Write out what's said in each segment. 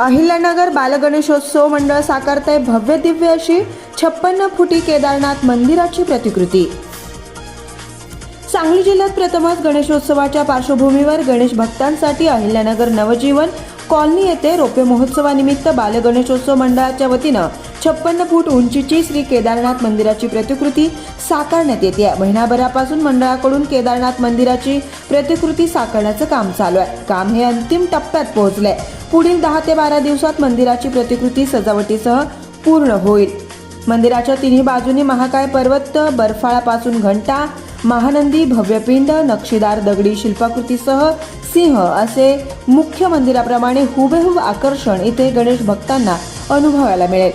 अहिल्यानगर बालगणेशोत्सव मंडळ साकारतंय भव्य दिव्य अशी छप्पन्न फुटी केदारनाथ मंदिराची प्रतिकृती. सांगली जिल्ह्यात प्रथमच गणेशोत्सवाच्या पार्श्वभूमीवर गणेश भक्तांसाठी अहिल्यानगर नवजीवन कॉलनी येथे रोपे महोत्सवानिमित्त बालगणेशोत्सव मंडळाच्या वतीनं छप्पन्न फूट उंचीची श्री केदारनाथ मंदिराची प्रतिकृती साकारण्यात येते. महिनाभरापासून मंडळाकडून केदारनाथ मंदिराची प्रतिकृती साकारण्याचं काम चालू आहे. काम हे अंतिम टप्प्यात पोहोचलंय. पुढील दहा ते बारा दिवसात मंदिराची प्रतिकृती सजावटीसह पूर्ण होईल. मंदिराच्या तिन्ही बाजूने महाकाय पर्वत बर्फाळापासून घंटा महानंदी भव्यपिंड नक्षीदार दगडी शिल्पाकृतीसह सिंह असे मुख्य मंदिराप्रमाणे हुबेहूब आकर्षण इथे गणेश भक्तांना अनुभवायला मिळेल.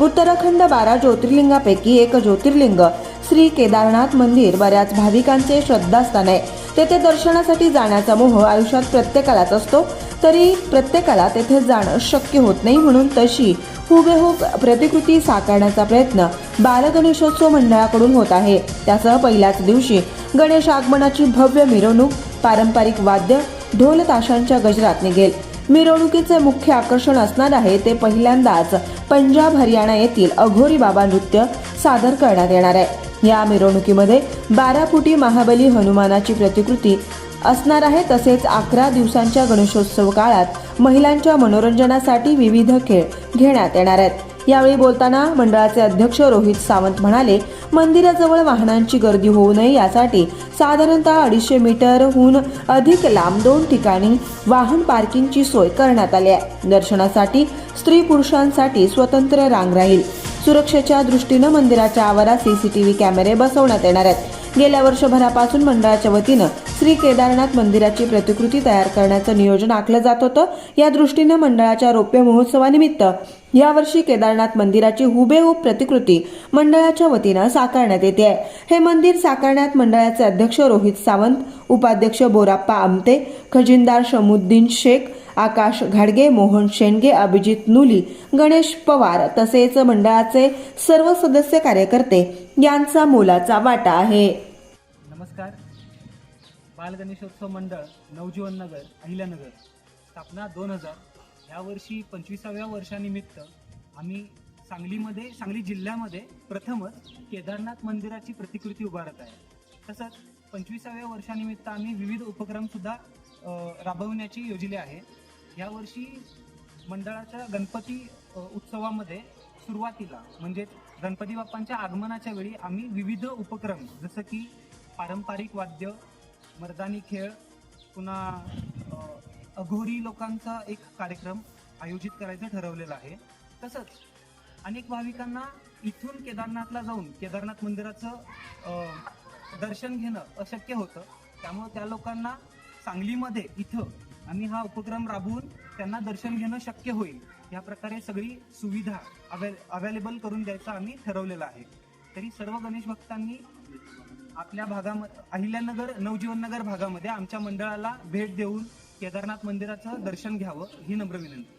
उत्तराखंड बारा ज्योतिर्लिंगापैकी एक ज्योतिर्लिंग श्री केदारनाथ मंदिर बऱ्याच भाविकांचे श्रद्धास्थान आहे. तेथे दर्शनासाठी जाण्याचा मोह आयुष्यात प्रत्येकालाच असतो. तरी प्रत्येकाला तेथे जाणं शक्य होत नाही म्हणून तशी हुबेहूब प्रतिकृती साकारण्याचा प्रयत्न बालगणेशोत्सव मंडळाकडून होत आहे. त्यासह पहिल्याच दिवशी गणेश आगमनाची भव्य मिरवणूक पारंपरिक वाद्य ढोल ताशांच्या गजरात निघेल. मिरवणुकीचे मुख्य आकर्षण असणार आहे ते पहिल्यांदाच पंजाब हरियाणा येथील अघोरी बाबा नृत्य सादर करण्यात येणार आहे. या मिरवणुकीमध्ये बारा फुटी महाबली हनुमानाची प्रतिकृती असणार आहे तसेच अकरा दिवसांच्या गणेशोत्सव काळात महिलांच्या मनोरंजनासाठी विविध खेळ घेण्यात येणार आहेत. यावेळी बोलताना मंडळाचे अध्यक्ष रोहित सावंत म्हणाले मंदिराजवळ वाहनांची गर्दी होऊ नये यासाठी साधारणतः अडीचशे मीटरहून अधिक लांब दोन ठिकाणी वाहन पार्किंगची सोय करण्यात आली आहे. दर्शनासाठी स्त्री पुरुषांसाठी स्वतंत्र रांग राहील. सुरक्षेच्या दृष्टीनं मंदिराच्या आवारात सीसीटीव्ही कॅमेरे बसवण्यात येणार आहेत. गेल्या वर्षभरापासून मंडळाच्या वतीनं श्री केदारनाथ मंदिराची प्रतिकृती तयार करण्याचं नियोजन आखलं जात होतं. या दृष्टीनं मंडळाच्या रौप्य महोत्सवानिमित्त यावर्षी केदारनाथ मंदिराची हुबेहूब प्रतिकृती मंडळाच्या वतीनं साकारण्यात येते. आहे हे मंदिर साकारण्यात मंडळाचे अध्यक्ष रोहित सावंत उपाध्यक्ष बोराप्पा आमते खजिनदार शमुद्दीन शेख आकाश घाडगे मोहन शेंडगे अभिजित नुली गणेश पवार तसेच मंडळाचे सर्व सदस्य कार्यकर्ते यांचा मोलाचा वाटा आहे. नमस्कार. बाल गणेशोत्सव मंडळ नवजीवन नगर अहिल्यानगर स्थापना दोन हजार. यावर्षी पंचवीसाव्या वर्षानिमित्त आम्ही सांगलीमध्ये सांगली जिल्ह्यामध्ये प्रथमच केदारनाथ मंदिराची प्रतिकृती उभारत आहे. तसंच पंचवीसाव्या वर्षानिमित्त आम्ही विविध उपक्रमसुद्धा राबवण्याची योजले आहे. यावर्षी मंडळाच्या गणपती उत्सवामध्ये सुरुवातीला म्हणजे गणपती बाप्पांच्या आगमनाच्या वेळी आम्ही विविध उपक्रम जसं की पारंपरिक वाद्य मर्दानी खेळ पुन्हा अघोरी लोकांचा एक कार्यक्रम आयोजित करायचं ठरवलेलं आहे. तसंच अनेक भाविकांना इथून केदारनाथला जाऊन केदारनाथ मंदिराचं दर्शन घेणं अशक्य होतं. त्यामुळे त्या लोकांना सांगलीमध्ये इथं आम्ही हा उपक्रम राबवून त्यांना दर्शन घेणं शक्य होईल. या प्रकारे सगळी सुविधा अवेल अवेलेबल करून द्यायचं आम्ही ठरवलेलं आहे. तरी सर्व गणेश भक्तांनी आपल्या भागामध्ये अहिल्यानगर नवजीवन नगर भागामध्ये आमच्या मंडळाला भेट देऊन केदारनाथ मंदिराचं दर्शन घ्यावं ही नम्र विनंती.